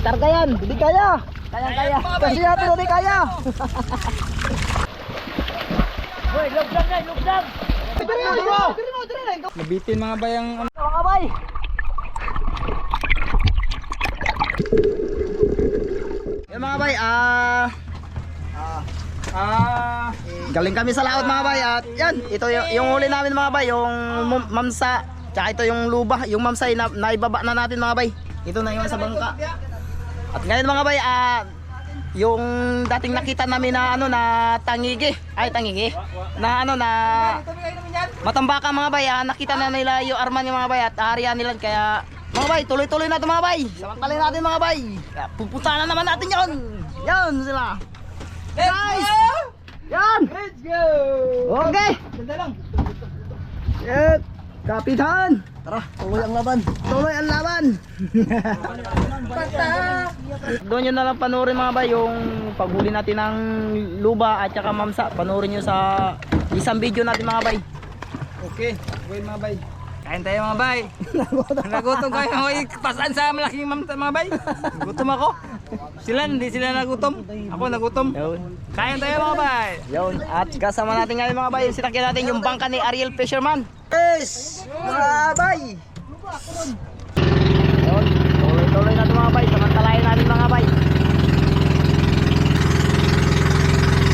Karga yan. Hindi kaya. Kaya kaya. Kasi natin hindi kaya. Hoy, lugdang na, lugdang. Dire mo, dire mo, dire mo, dire mo. Nabitin mga bayang ano. Mga bay. Yung mga bay, ah Ah, Galing kami sa laot mga bay at yan, ito yung, yung huli namin mga bay, yung mamsa, tsaka ito yung luba, yung mamsa na, naibaba na natin mga bay. Ito na yung sa bangka. At ngayon mga bay, ah, yung dating nakita namin na ano na tangigi, ay tangigi, na ano na matambaka mga bay, ah, nakita na nila yung arman yung mga bay at aharian nila kaya mga bay, tuloy-tuloy na ito mga bay. Samantalin natin mga bay. Pupunta na naman natin yon. Yan sila. Guys! Yan! let's go. Okay! Ganda lang. Shit! Kapitan! Tara, tuloy ang laban. Tuloy ang laban! Doon nyo na lang panoorin mga bay yung paghuli natin ng luba at saka mamsa. Panoorin nyo sa isang video natin mga bay. Okay, okay mga bay. Kain tayo mga bay. Nagutom kayo. Pasaan sa malaking mamta mga bay. Gutom ako. Sila, hindi sila nagutom. Ako nagutom. Yun. Kain tayo mga bay. Yun. At kasama natin ngayon mga bay, yung sinakyan natin yung bangka ni Ariel Fisherman. Yes! Mga bay! Yun. Tuloy-tuloy natin mga bay. Samantalahin natin mga bay.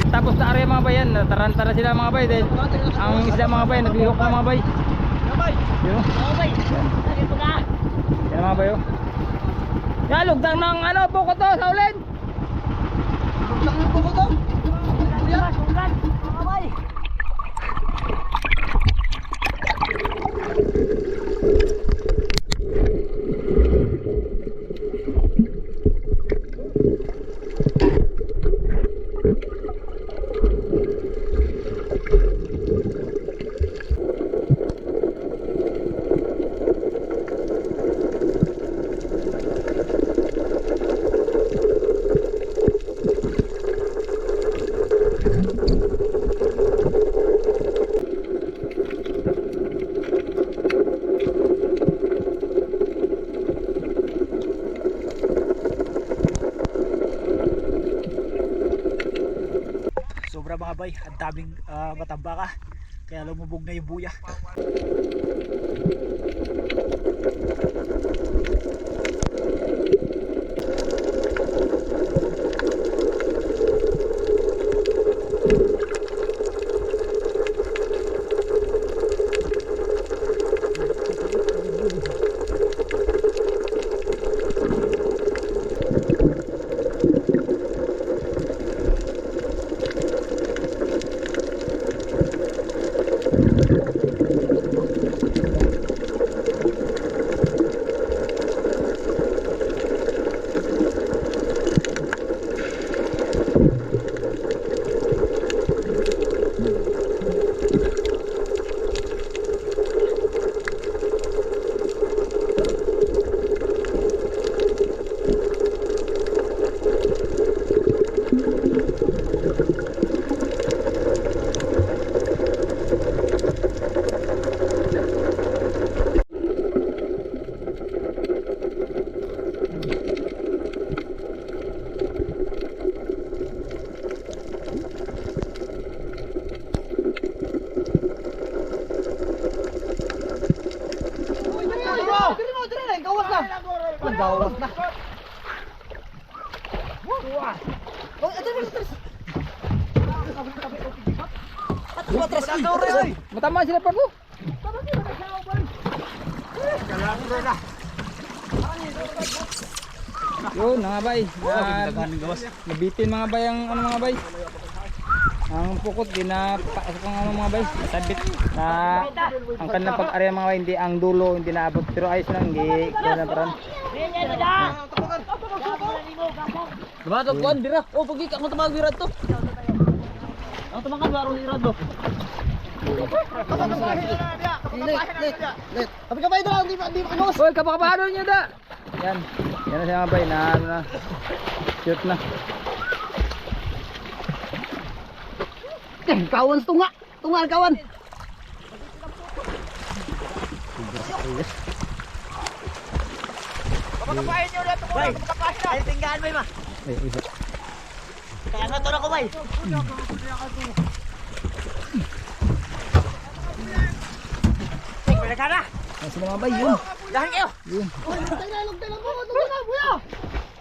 Tapos sa area mga bayan, taranta na sila mga bay. Dahil ang isla mga bay, naglihok na mga bay. Yun. Yan mga bay oh. Yan, lugtang ng ano, buko to sa ulin. Mga bay! sobra mga bay ang daming uh, matambaka kaya lumubog na yung buya Gawas na. Matama sila pa po. Yun mga bay. Na, nabitin mga bay ang ano mga bay. Ang pukot din na pasok ang ano mga bay. Sabit na ang kanilang pag-area mga bay hindi ang dulo hindi naabot pero ayos lang gi kaya na paran. Dumatog kuan dira. Oh, pagi ka mo tamag dira to. Ang tumakan baro ni Rado. Let, let, let. Tapi ka ba ito? Hindi ba, hindi ba kagawas? Hoy, kapakapaano niya da? Yan. Yan na siya mga bay na ano na. Shoot na. Eh, kawan tunga. Tunga kawan. Kapakapain niyo ulit. Bay, ay tinggaan bay ma. Ay, isa. Kaya nga na ko bay. Balik ka na. Sila mga bay, yun. Dahan kayo. Yun.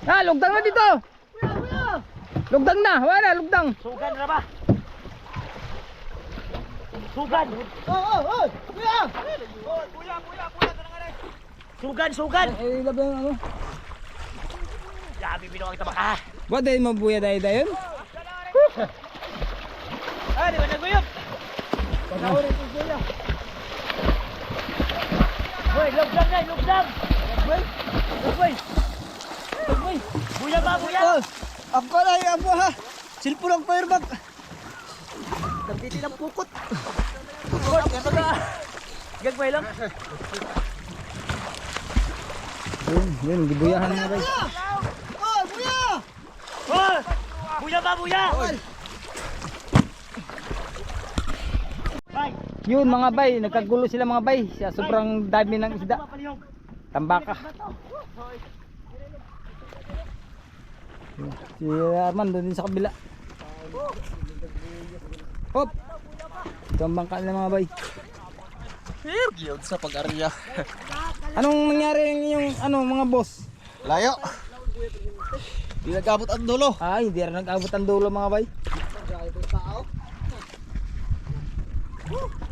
Ah, lugdang na dito. Lugdang na, wala na, lugdang. Sugan na ba? Sugan. Sugan, sugan. Ay, labi ang ano. Yabi binuang kita baka. Ba, dahil mabuya dahil dahil. Ah, di ba naguyog? Boy, lugdang na, lugdang. Boy, boy. Boy, buya ba, buya? Ako na yung abo ha. Silpo ng firebag. Nagtiti ng pukot. Pukot, ano ka? Gagway lang. Yun, yun, gibuyahan mga bay. Oh, buya! Oh! Buya ba, buya? Bay, Yun mga bay, nagkagulo sila mga bay. Sa sobrang dami ng isda. Tambaka. Si Arman doon din sa kabila. Hop! Ito ang bangka nila mga bay. Giyod sa pag-arya. Anong nangyari yung ano mga boss? Layo. Di nagabot ang dulo. Ay, hindi rin nag-abot ang dulo mga bay. Karga ni.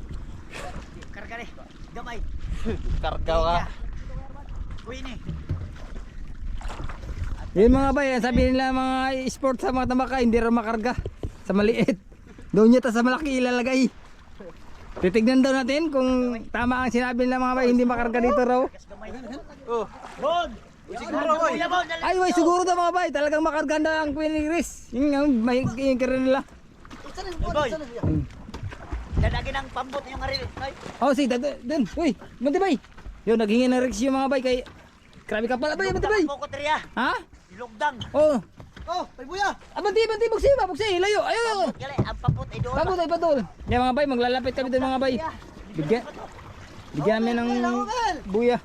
Gamay. Karga ka. Uy ni. Yun mga bay, ang sabi nila mga sport sa mga tambaka, hindi rin makarga sa maliit. Doon niya ta sa malaki ilalagay. Titignan daw natin kung tama ang sinabi nila mga bay, hindi makarga dito raw. Oh. Bon. Siguro boy. Ay, way, siguro daw mga bay, talagang makarga na ang Queen Chris. Yung, yung, may, yung kira nila. Boy. Dalagin ang pambot yung aril. Ay. Oh, si, dun, dun, uy, Monte bay. Yun, naghingi ng Rex yung mga bay kay... Grabe ka pala, bay, Monte bay. Kokotriya. Ha? Ilugdang. Oh, Oh, may buya. ah, Monte, Monte, bugsi ba, bugsi, layo, ayo. Gali, ang pambot ay doon. Pagod ay patol. Yan mga bay, maglalapit kami doon mga bay. Bigyan. Bigyan namin ng buya.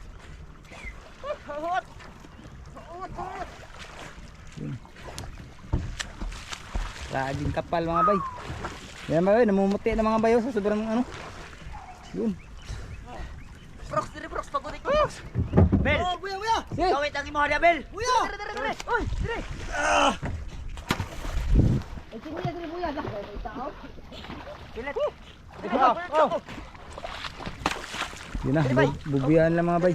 Laging kapal mga bay. Yan bay, namumuti na mga bayo sa sobrang ano. Yun. Brox, dire brox pagudik ko. Bel. Oh, buya, buya. Sige. Kawit ang imo hada Bel. Buya. Dire, dire, dire. Oy, dire. Pilit. Oh, oh. Yun na, bu- bubuyan lang mga bay.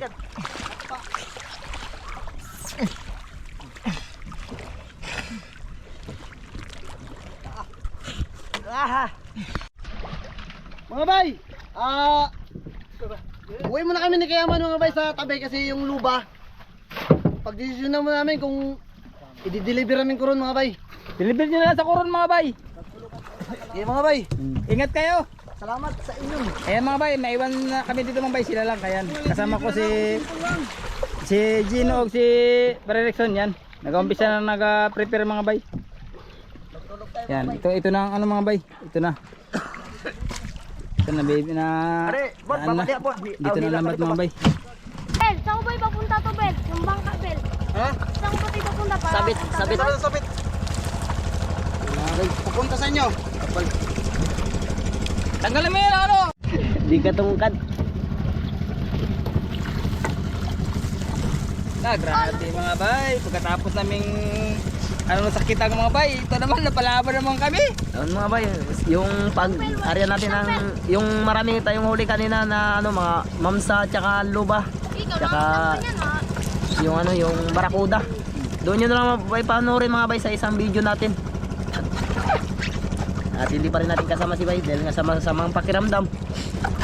Aha. Mga bay, ah... uwi muna kami ni Kayaman mga bay sa tabi kasi yung luba. Pagdesisyon na muna namin kung i-deliver namin ko ron mga bay. Deliver nyo na lang sa koron mga bay. Okay mga bay, Ingat kayo. salamat sa inyo. Ayan mga bay, maiwan na kami dito mga bay, sila lang kayan. Kasama ko si si Gino o si Barrexon yan. Nag-umpisa na nag-prepare mga bay. Yan, ito ito na ang ano mga bay. Ito na. Ito na baby na. Are, bon, na-. Dito na lambat mga bay. Bel, saan ba ipapunta to, Bel? Yung bangka, Bel. Ha? Saan ba ipapunta para? Sabit, sabit. Sabit, sabit. Pupunta sa inyo. Tanggalin mo yan ano. Di ka tungkad. Na, grabe mga bay. Pagkatapos naming ano sakit ang mga bay, ito naman napalaban naman kami. Yun mga bay, yung pag area natin ng yung marami tayong huli kanina na ano mga mamsa tsaka luba. Tsaka ha? yung ano yung barakuda. Doon nyo na lang bay panoorin mga bay sa isang video natin. At hindi pa rin natin kasama si bay dahil nga sama samang pakiramdam.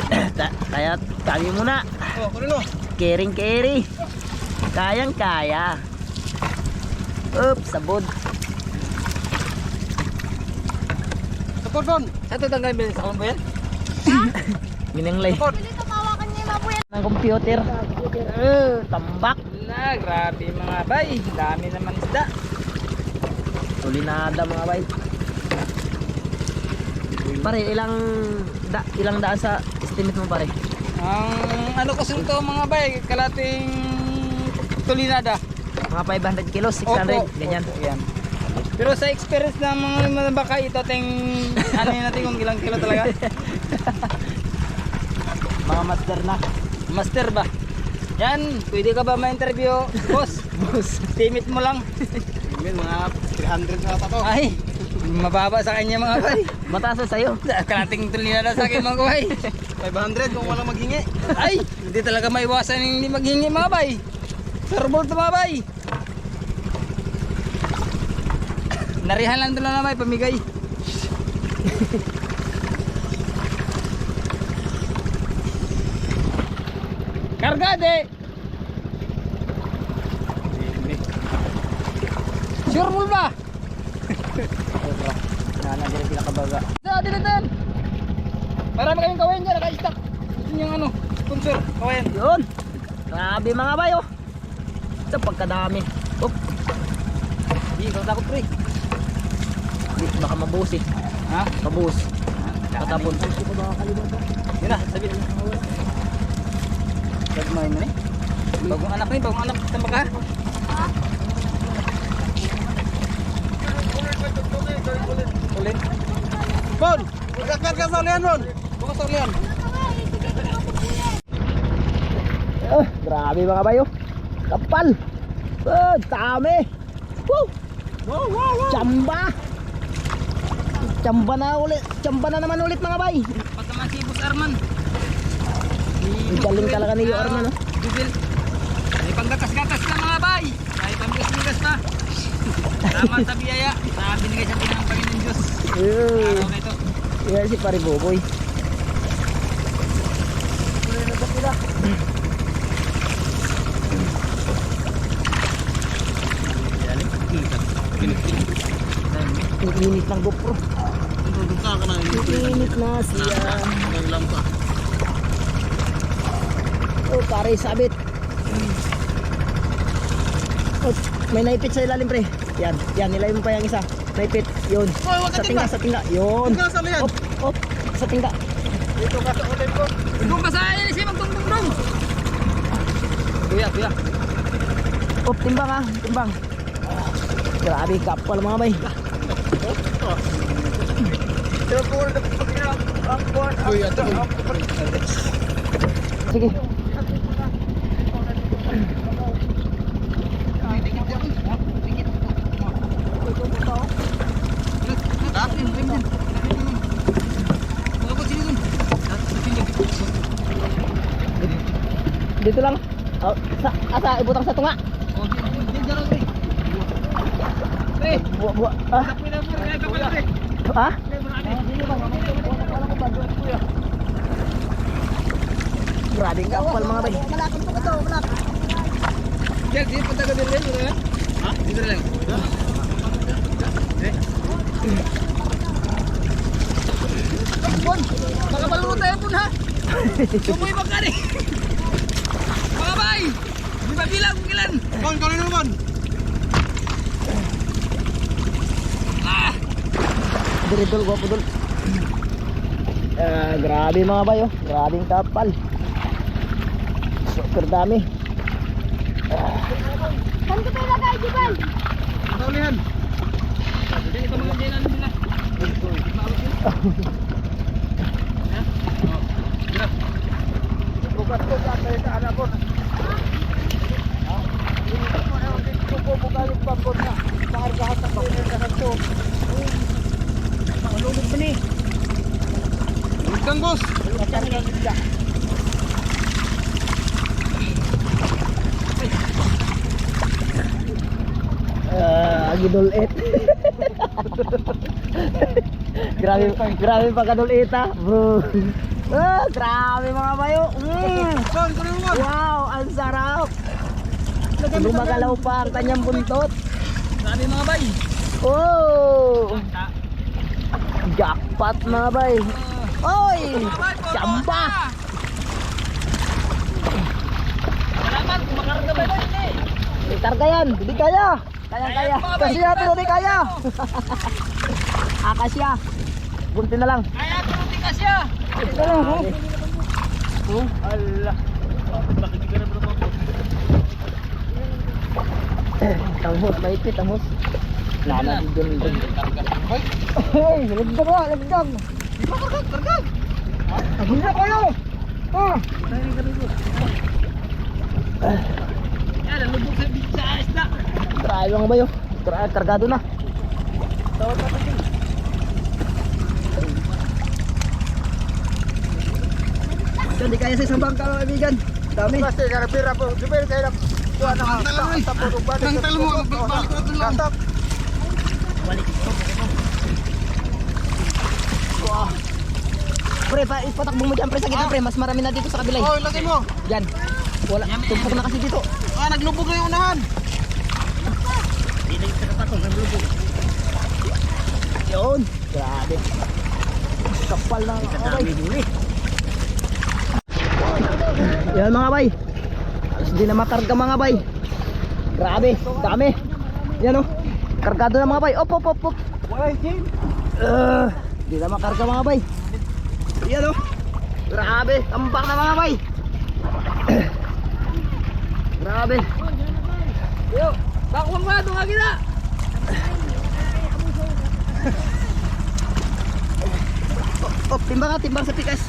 Kaya kami muna. Oh, kuno. Caring carry. Kayang kaya. Oops, sabod. Support phone. Ito tanggalin mo sa kambo yan. Gininglay. Mabuyan. Ng computer. Eh, tambak. Na, grabe mga bay. Dami naman isda. Tulinada mga bay. Pare, ilang da, ilang daan sa estimate mo pare? Ang ano ko to mga bay, kalating tulinada. Mga 500 kilos, 600, Opo. ganyan. Opo, yan. Pero sa experience ng mga mga baka ito ting ano yun natin kung ilang kilo talaga. Mga master na. Master ba? Yan, pwede ka ba ma-interview, boss? boss. Timit mo lang. mga 300 na to. Ay, mababa sa kanya mga bay. Mataas na sa'yo. Kalating tulinada sa akin mga bay. 500 kung walang maghingi. Ay, hindi talaga maiwasan yung hindi maghingi mga bay. Serbol to mga bay. Narihan lang doon na may pamigay. Karga de. Sure mo ba? Nanagay pinakabaga. Sa atin natin. Marami kayong kawain dyan, naka-stack. Yun yung ano, sponsor, kawain. Yun. Grabe mga bay Ito pagkadami. Oh, Hindi, ikaw takot pre. di, baka mabuhos eh. Ha? Mabuhos. Patapon. Yun na, sabi. Gagmay mo ni. Bagong anak ni, bagong anak. Tamba ka. Ulit. Bon! Magkakat ka sa ulian, Bon! Bukas sa ulian. Oh, grabe mga bay oh. Kapal. Oh, dami. Woo! Wow, wow, wow! Chamba. Chamba na ulit. Chamba na naman ulit mga bay. Pag naman si Boss Arman. Ang galing talaga ni Arman oh. Bibil. May panggatas-gatas ka mga bay. May panggas-gatas pa. Tama sa biyaya. Sa binigay sa atin ng Panginoon Diyos. Araw na ito. Yan si Pare Boboy. Ang init ng GoPro. Duduka ka na. Init na siya. Naglam ka. Oh, pare sabit. Oh, may naipit sa ilalim pre. Yan, yan nilay mo pa yung isa. Naipit, yun. Ka Sa tinga, sa tinga. Yun. Ka sa ulian. Op, op, sa tinga. Dito ka sa ulian, Bon. Doon ka sa akin si Magtungtong Kuya, kuya. Op, timbang ah, timbang. Grabe, kapal mga bay. Sige. Dito lang. Oh, sa, asa, ibutang sa tunga. Ah, ah? Grabe ang kapal mga bay. Malakot po ito, malakot. Jel, di punta ka din rin, ha? Ha? Dito lang. Bon, baka malulot tayo pun ha. Sumoy ba ka rin? Mga bay, di ba bilang ilan? Bon, kau dulu, Bon. Ah! Diridol ko po dul. Ah, grabe mga bay oh. Grabe ang kapal. Super dami. Saan ko tayo lagay, Jibal? Ulian. Hindi ka mga dinan nila. Bukas ko sa tayo sa anak, Bon. Dito ko buka yung pambon na. Maargahan sa pangin ka na to. Malulog mo ni. Kang boss. Ah, gidol et. grabe, grabe pagkadol eta. Bro. Ah, grabe mga bayo. Mm. Wow, ang sarap. Lumagalaw pa ang kanyang buntot. Sabi mga bay. Oh! Jackpot mga bay. Oy! Chamba! Salamat, kumakarga ba ba? May karga yan. Hindi kaya. Kaya kaya. Kasi natin hindi kaya. Akasya. Bunti na lang. Kaya turuti ka siya. Ito lang. oh. Allah. Tanghos, maipit, tanghos. Lala doon doon. Ay, lagdag ba, lagdag. Di ba kargag, kargag? Hindi na kayo. Ah. Yan, ang lubog sa sa isda. Grabe mga bayo. Grabe, kargado na. Hindi kaya sa isang bangka mga kaibigan. Dami. Basta karapira po. Jubel kaya na. Kuha na ang tapos. Nang talo mo, balik na ito lang. Balik. Pre, pa, ipatakbo mo dyan pre sa gitna pre. Mas marami na dito sa kabila. Oh, lagay mo. Yan. Wala. Tumpok na kasi dito. Ah, naglubog na yung unahan. Yun. Grabe. Kapal na bay. Yan mga bay. Ayos din na makarga mga bay. Grabe. Dami. Yan o. Kargado na mga bay. Op, op, op, op. Uh, di na makarga mga bay. Yan o. Grabe. Tambak na mga bay. Grabe. Yo, bakuang ba ito gina? Oh, timbang ka, timbang sa pikas.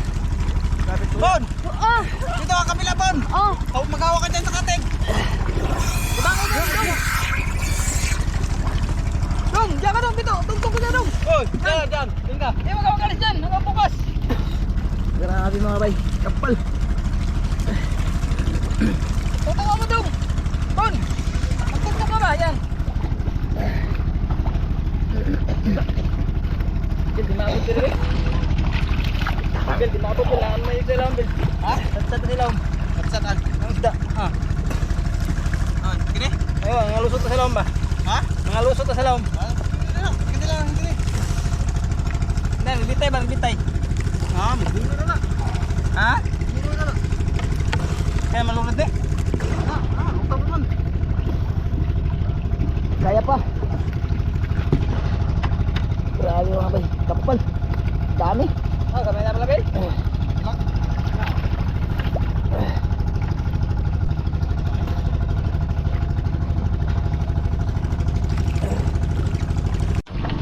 Bon! Oh, Dito ka kabila, Bon! oh. Oh, magawa ka dyan sa katig! Dong, diyan ka dong, pito. Tungtong ko dyan dong. Oy, dyan, dyan! Dyan ka! Eh, magkawagalis dyan. Nakabukas. Grabe mga bay. Kapal. Ka mo dong. Bon, magtungtong ka ba? Yan. Bil, di maabot dito eh. Bil, di maabot. Kailangan mo yung kailangan, Bil. Ha? Tatsat na ilaw. Katsatan. Ang isda. Ah. Ah, gini? Ayun, ang lusot na sa lawom ba? Ha? Mga lusot na sa lawom. Ah, Gini lang, gini lang, gini. Hindi, magbitay ba? Magbitay. Ah, magbiro na na. Ha? Magbiro na na. Kaya malunod eh. Ah, ah, utang naman. Kaya pa. Grabe mga bay. Kapal. Dami. Oh, kamay na pala, Bil.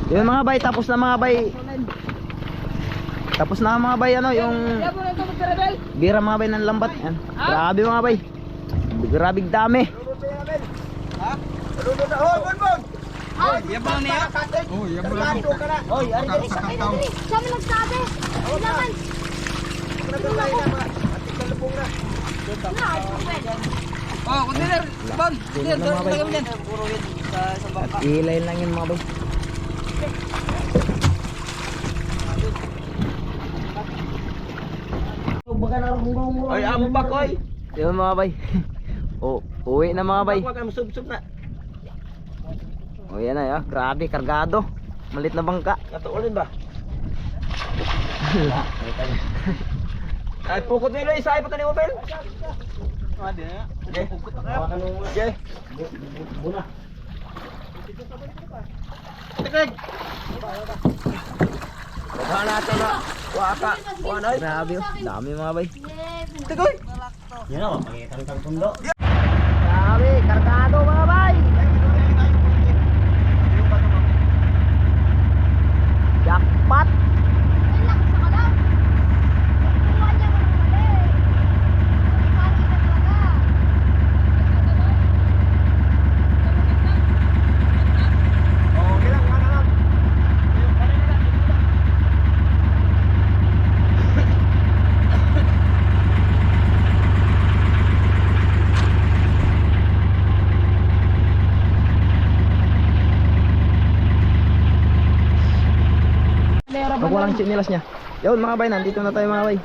Yun mga bay, tapos na mga bay. Tapos na mga bay ano, yung na bira mga bay ng lambat. Yan. Grabe mga bay. Grabe dami. Hoy, Bon, Bon! Yan ba niya? Oh, yan mo lang. Oy, ari. Ay, dali. Siya mo nagsabi. Kailangan. Na, ay, pwede. Oh, container. Bon, na mga bay. lagay mo dyan. At ilayin lang yun mga bay. Ay, amo pa, koy! Yun mga bay. o, uwi na mga bay. Kang sub-sub na. O yan na, ah. grabe, kargado. Malit na bangka. Natuulin ba? Ay, pukot nilo isa ay patanin mo, Bel. Ah, di na. Okay. Okay. Buna. Tikig. Baba natin na. Waka. Wala. Grabe, oh. dami mga bay. Tigoy. Yan ako, pangitang kang tundo. Grabe, kargado mga bay. Jackpot. Relax ka lang. Kukuha niya mo ng mali. Pati ka talaga. Okay lang, ano lang. Pag walang chinilas niya. Yun mga bay, nandito na tayo mga bay.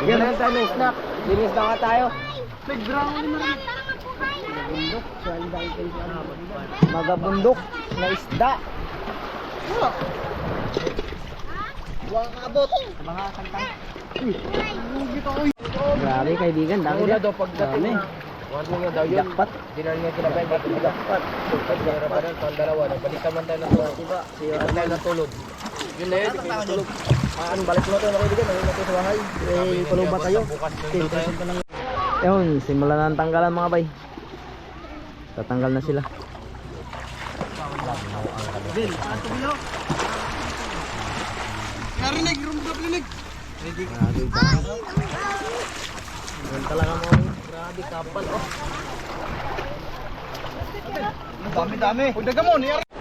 Sige na tayo may snack. Linis na ka tayo. Magabundok na isda. Grabe kaibigan, dami na. daw pagdating. One mo daw yun. Jackpot. Dinan niya kinabay ba ito dapat. Sultan niya na parang pang dalawa. Nagbalik naman tayo ng tulog. Diba? Siya tayo natulog. Yun na yun. Hindi kayo natulog. Ah, ano, balik mo ito na kaibigan. Ano na ito sa bahay. Eh, pulo ba tayo? Yun, simulan na ang tanggalan mga bay. Tatanggal na sila. Narinig, rumblap linig. Grabe ba? Ganun talaga mo. Grabe kapal oh. Dami dami. Uy, daga mo, niyar.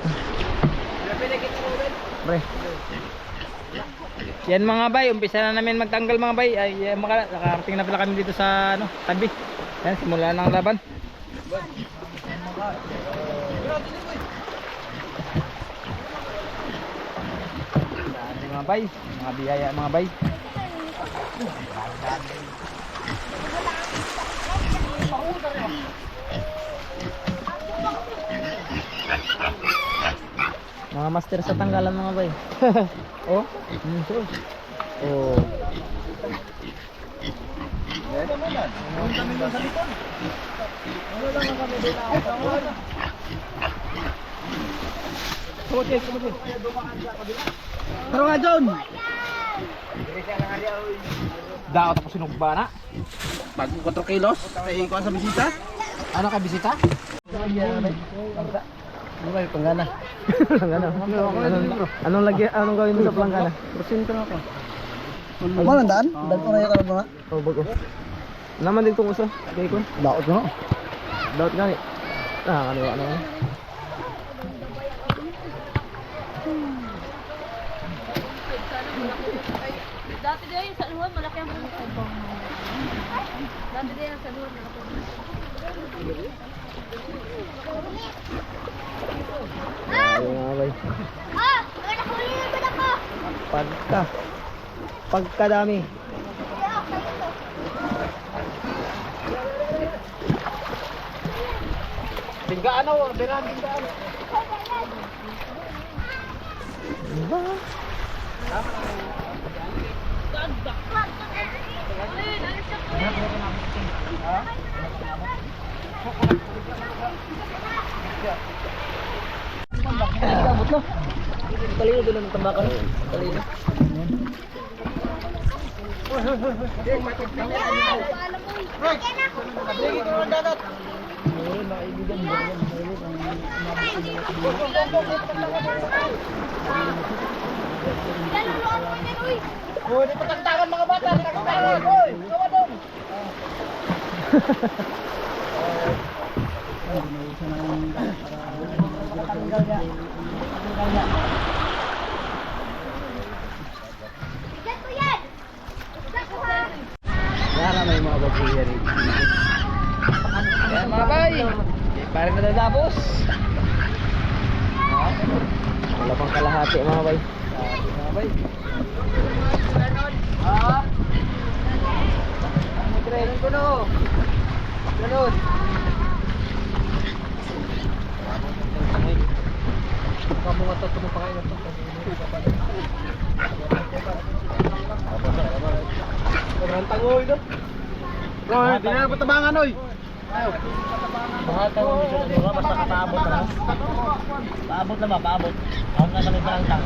Pre. Yan mga bay, umpisa na namin magtanggal mga bay. Ay, maka, nakarating na pala kami dito sa ano, tabi. Yan, simula ang laban. Mga bay, mga biyaya mga bay. Mga master sa tanggalan mga bay. oh. Mm, so. Oh. Taro nga John. Daot ako sinugba na. Pag 4 kilos, kaya ko sa bisita. Ano ka bisita? Ano ba yung panggana? panggana. Anong, anong lagi anong gawin mo sa panggana? Porsyento na ako. Ano man daan? Daan ko na yung ba? Oh, bago. Naman din tong uso. Kay ko. Daot ko. Daot gani. Ah, kaniwa na. Dati din sa luwan, malaki ang puno. Dati din sa luwan, malaki ang Ay, mga bay. Ah! May nakuli na ba ako? Pagka. Pagkadami. Tinggaan ako, orderan tinggaan. Talino din ang tambakan. Talino. Uy, di patagtakan mga bata, di patagtakan. Uy, Para may mga babuya rin. Yan mga bay, parang natatapos. Wala pang kalahati mga bay. Mga bay. Training ko no. Ganun. Kamu nga to, tumupakain na to. Sobrang tangoy no. Oy, di na patabangan oy. Bahata mo sa mga basta kapaabot na. Paabot na ba? Paabot. Ako na kami parang tang.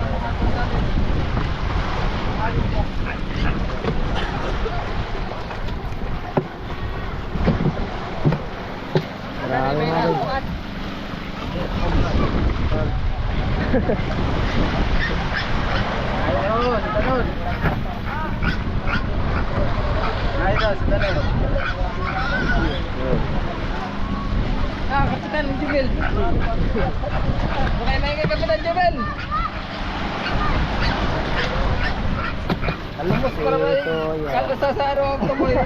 Marami mga bay. Ayun, tanod. Kapitan, Jubel. Bukay na yung kapitan, Jubel. Alam mo Para ba ito yan. Kalau sa sa araw ako mo yung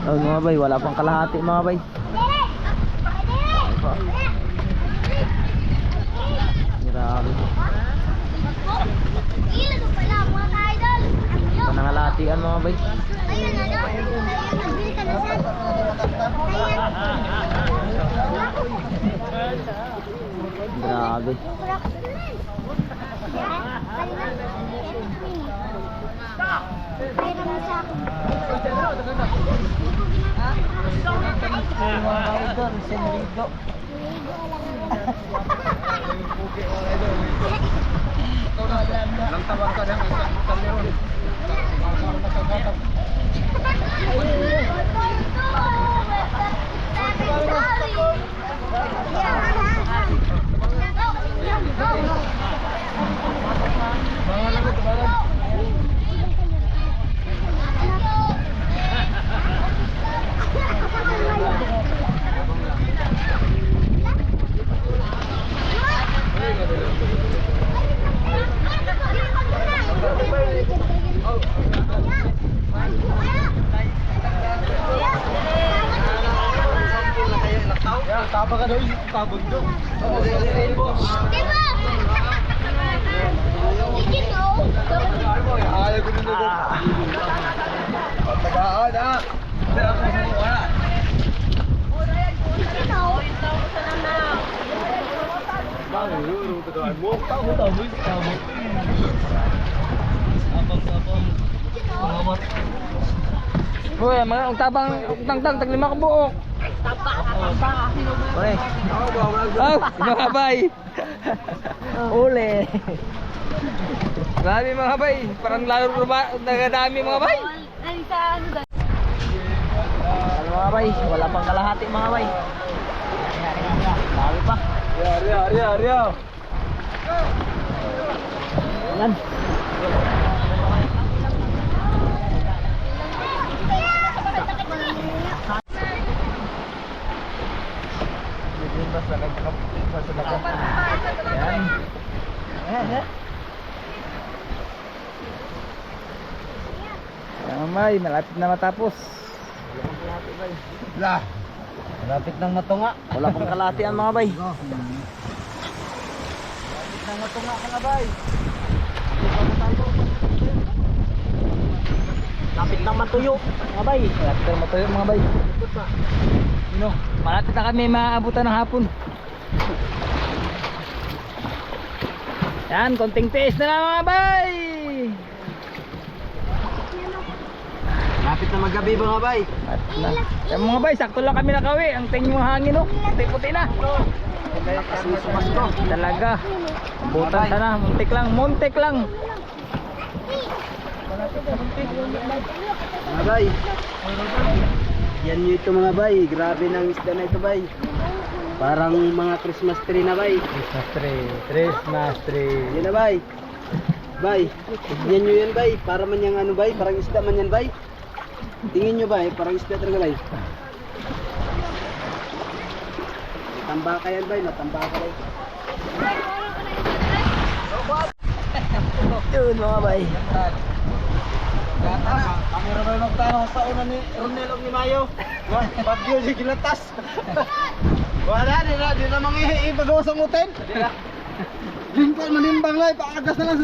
Oh, mga bay, wala pang kalahati mga bay. Grabe. Panangalatian mga bay. Ayun na lang. Nagbili ka na siya. Grabe. Grabe. Pera mo sa akin. Mga idol, senrido. Tapa ka daw, tabog daw. Diba? Did you know? Ayaw ko nito. Tagaan ah. Did you know? Did you know? Uy, mga ang tabang tangtang tag lima ka buok. Pare. Oh, mga bay. Uli. Grabe mga bay, parang lalo ba nagadami mga bay. Ay, sa ano? Ano mga bay? Wala pang kalahati mga bay. Dami pa. Arya, arya, arya. Yan. Yan. Yan. Yan bay, malapit na matapos. Lah. Malapit nang matunga. Wala pang kalahati ang mga bay. Nang matunga ka na bay. Lapit nang matuyo. Mga bay. Malapit na matuyo mga bay. No, malapit na kami maabutan ng hapon. Yan, konting tiis na lang mga bay. Malapit na magabi mga bay. Na. Yan mga bay, sakto lang kami nakawi. Ang tingin mo hangin oh. Puti-puti na. Kasusumas ko. Talaga. Butan na, muntik lang, muntik lang. Mga bay. Yan nyo ito mga bay. Grabe ng isda na ito bay. Parang mga Christmas tree na bay. Christmas tree, Christmas tree. Yan na bay. Bay, tignan nyo yan bay. Para man yung ano bay, parang isda man yan bay. Tingin nyo bay, parang isda talaga bay. Matambaka yan bay, matambaka bay. Yun mga bay. Kamera ba nagtanong sa una ni Ronel og ni Mayo? Pagyo si kilatas. Wala di na di na mangi ipagawa sa nguten. Lingkod manimbang lay paagas na lang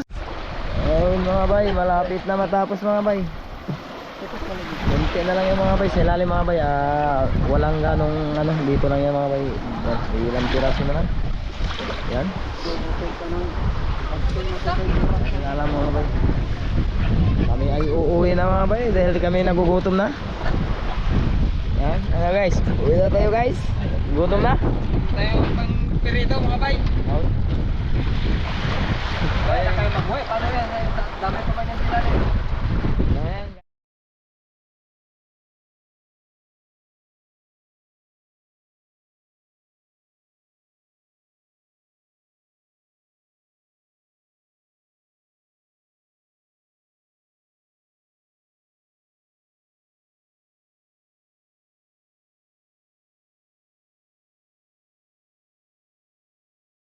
Ayun mga bay, malapit na matapos mga bay. Kunti na lang yung mga bay, sa ilalim mga bay. Ah, walang ganong ano, dito lang yung mga bay. Ilang piraso na lang. Yan. Alam mga bay. Kami ay uuwi na mga bay dahil kami nagugutom na. Yan, ano guys, uwi na tayo guys. Gutom na. Tayo pang pirito mga bay. Kaya kayo mag-uwi, paano yan? Dami pa ba yan sila